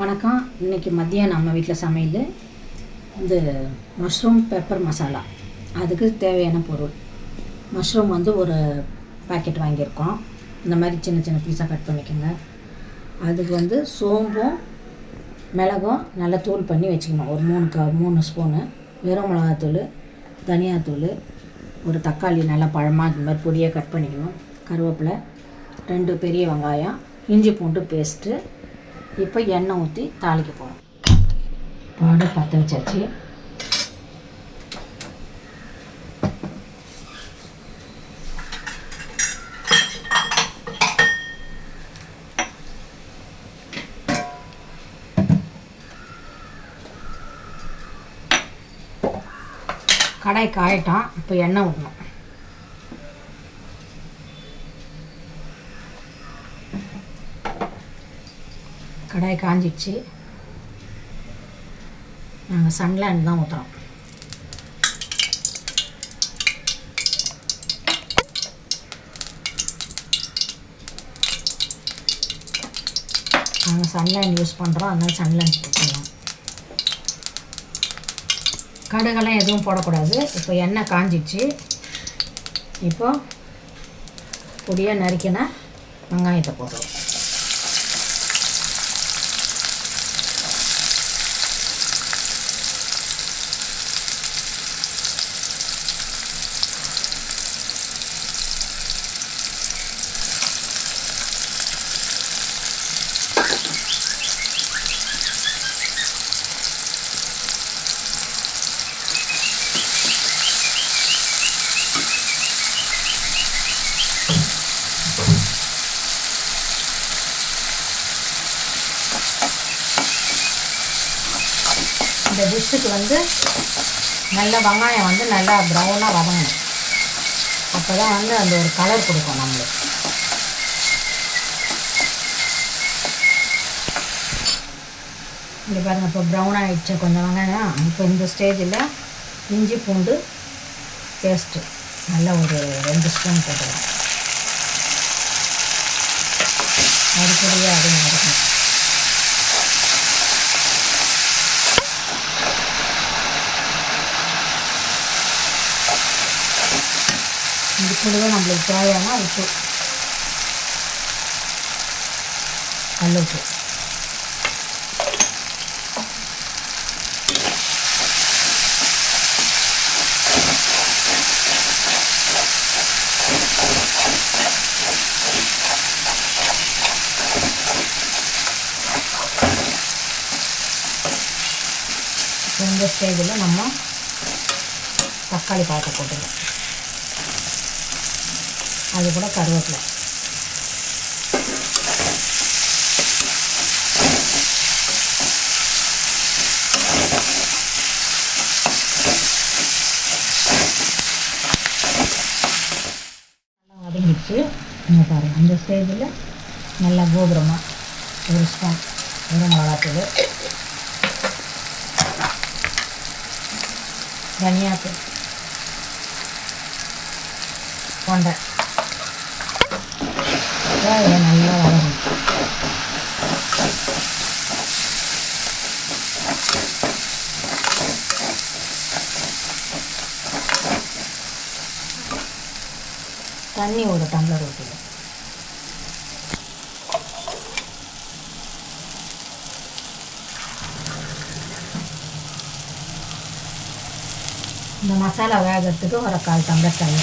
வணக்கம். இன்றைக்கி மதியம் நம்ம வீட்டில் சமையல். இந்த மஷ்ரூம் பெப்பர் மசாலா அதுக்கு தேவையான பொருள். மஷ்ரூம் வந்து ஒரு பாக்கெட் வாங்கியிருக்கோம். இந்த மாதிரி சின்ன சின்ன பீஸாக கட் பண்ணிக்கோங்க. அதுக்கு வந்து சோம்பும் மிளகும் நல்லா தூள் பண்ணி வச்சுக்கணும். ஒரு மூணு க மூணு ஸ்பூனு வெறும் மிளகாத்தூள் தனியாத்தூள் ஒரு தக்காளி நல்லா பழமாக இந்த மாதிரி பொடியாக கட் பண்ணிக்கணும். கருவேப்பிலை ரெண்டு பெரிய வெங்காயம் இஞ்சி பூண்டு பேஸ்ட்டு இப்போ எண்ணெய் ஊற்றி தாளிக்க போகிறோம் பாடு பற்ற வச்சாச்சு. கடாய் காயட்டும். இப்போ எண்ணெய் விடணும் கடாய் காஞ்சிடுச்சு நாங்கள் சன்லேண்ட் தான் ஊற்றுறோம் நாங்கள் சன்லைன் யூஸ் பண்ணுறோம் அதனால் சன்லைன் போட்டுக்கலாம் கடுகெல்லாம் எதுவும் போடக்கூடாது. இப்போ எண்ணெய் காஞ்சிச்சு. இப்போ பொடியாக நறுக்கினா வெங்காயத்தை போடுறோம். இந்த டிஷ்ஷுக்கு வந்து நல்ல வெங்காயம் வந்து நல்லா ப்ரௌனாக வதங்கணும். அப்போ தான் வந்து அந்த ஒரு கலர் கொடுக்கும் நம்மளுக்கு. இங்கே பாருங்கள் இப்போ ப்ரௌன் ஆகிடுச்சு கொஞ்சம் வெங்காயம். இப்போ இந்த ஸ்டேஜில் இஞ்சி பூண்டு பேஸ்ட்டு நல்லா ஒரு ரெண்டு ஸ்பூன் போட்டுக்கலாம். அதுக்குள்ளேயே அதுவும் நடக்கும் இது கூடவே நம்மளுக்கு தேவையான இப்போ ஸ்டேஜில் நம்ம தக்காளி பழத்தை போட்டுக்கலாம். அது கூட கருவேப்பிலை. நல்லா வதங்கிடுச்சு. பாருங்கள் இந்த ஸ்டேஜில் நல்லா கோபுரமாக ஒரு ஸ்பூன் வெறும் மிளகாத்தூள். தனியாத்தூள் கொண்டை இதை நல்லா வளரும் தண்ணி ஒரு டம்ளர் ஊற்றிடும் இந்த மசாலா வேகிறதுக்கு ஒரு கால் டம்ளர் தண்ணி.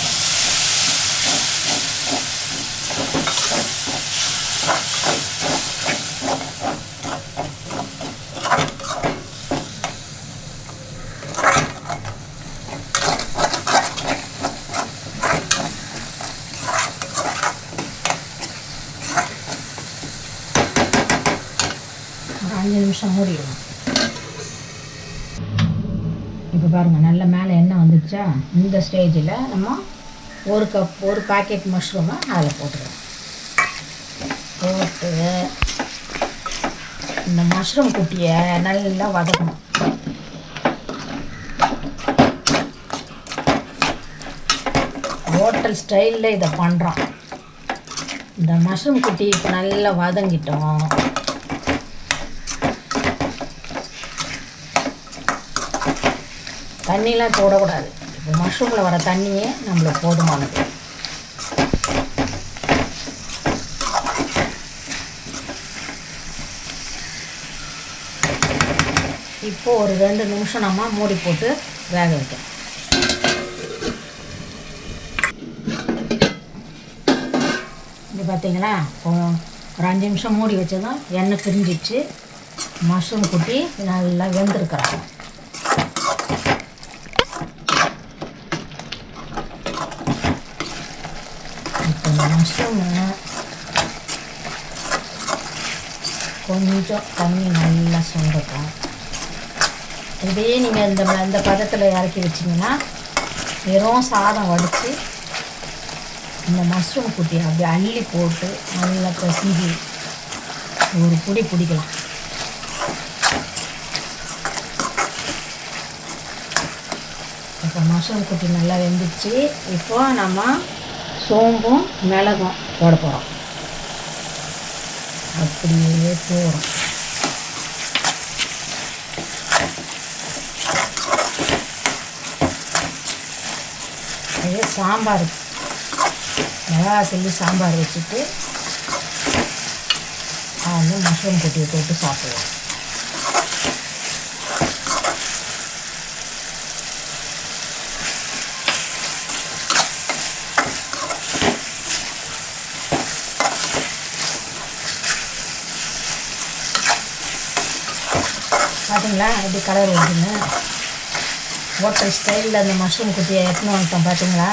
அஞ்சு நிமிஷம் மூடிடணும் இப்போ பாருங்கள் நல்ல மேலே எண்ணெய் வந்துடுச்சா இந்த ஸ்டேஜில் நம்ம ஒரு கப் ஒரு பாக்கெட் மஷ்ரூமை அதில் போட்டுருவோம் போட்டு இந்த மஷ்ரூம் குட்டியை நல்லா வதக்கணும். ஹோட்டல் ஸ்டைலில் இதை பண்ணுறோம் இந்த மஷ்ரூம் குட்டி இப்போ நல்லா வதங்கிட்டோம். தண்ணிலாம் போடக்கூடாது இப்போ மஷ்ரூமில் வர தண்ணியே நம்மளுக்கு போதுமானது. இப்போது ஒரு ரெண்டு நிமிஷம் நம்ம மூடி போட்டு வேக வைக்கணும் இது பார்த்தீங்களா? ஒரு அஞ்சு நிமிஷம் மூடி வச்சதும் எண்ணெய் பிரிஞ்சிச்சு மஷ்ரூம் குட்டி நல்லா வெந்திருக்கிறாங்க இப்போ இந்த கொஞ்சம் தண்ணி நல்லா சுண்டட்டும் இதே நீங்கள் இந்த இந்த பதத்தில் இறக்கி வச்சிங்கன்னா வெறும் சாதம் வடித்து இந்த மஷ்ரூம் குட்டியை அப்படியே அள்ளி போட்டு நல்லா பிசைஞ்சு ஒரு புடி பிடிக்கலாம் இப்போ மஷ்ரூம் குட்டி நல்லா வெந்துச்சு. இப்போ நம்ம சோம்பும் மிளகும் போட போகிறோம் அப்படியே போகிறோம் அதே சாம்பார் மிளகா செல்லி சாம்பார் வச்சுட்டு வந்து மஷ்ரூம் குட்டியை போட்டு சாப்பிடுவோம். பார்த்தீங்களா எப்படி கலர் வருதுன்னு ஹோட்டல் ஸ்டைலில் அந்த மஷ்ரூம் குட்டியை எடுத்துன்னு வந்துட்டோம் பார்த்தீங்களா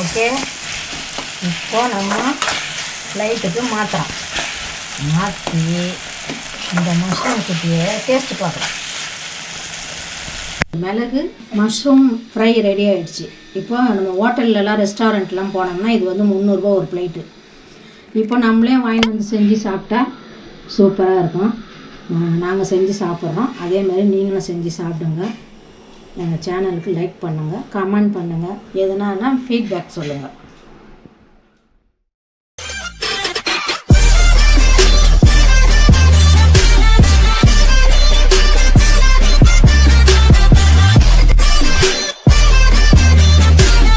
ஓகே இப்போ நம்ம ஃப்ளைட்டுக்கு மாற்றுறோம் மாற்றி இந்த மஷ்ரூம் குட்டியை டேஸ்ட்டு பார்க்குறோம் மிளகு மஷ்ரூம் ஃப்ரை ரெடி ஆகிடுச்சு இப்போ நம்ம ஹோட்டல்லலாம் ரெஸ்டாரண்ட்லாம் போனோம்னா இது வந்து முந்நூறுரூபா ஒரு பிளேட்டு இப்போ நம்மளே வாங்கிட்டு வந்து செஞ்சு சாப்பிட்டா சூப்பராக இருக்கும். நாங்கள் செஞ்சு சாப்பிட்றோம். அதே மாதிரி நீங்களும் செஞ்சு சாப்பிடுங்க. எங்கள் சேனலுக்கு லைக் பண்ணுங்கள் கமெண்ட் பண்ணுங்கள் எதுனானா ஃபீட்பேக் சொல்லுங்கள்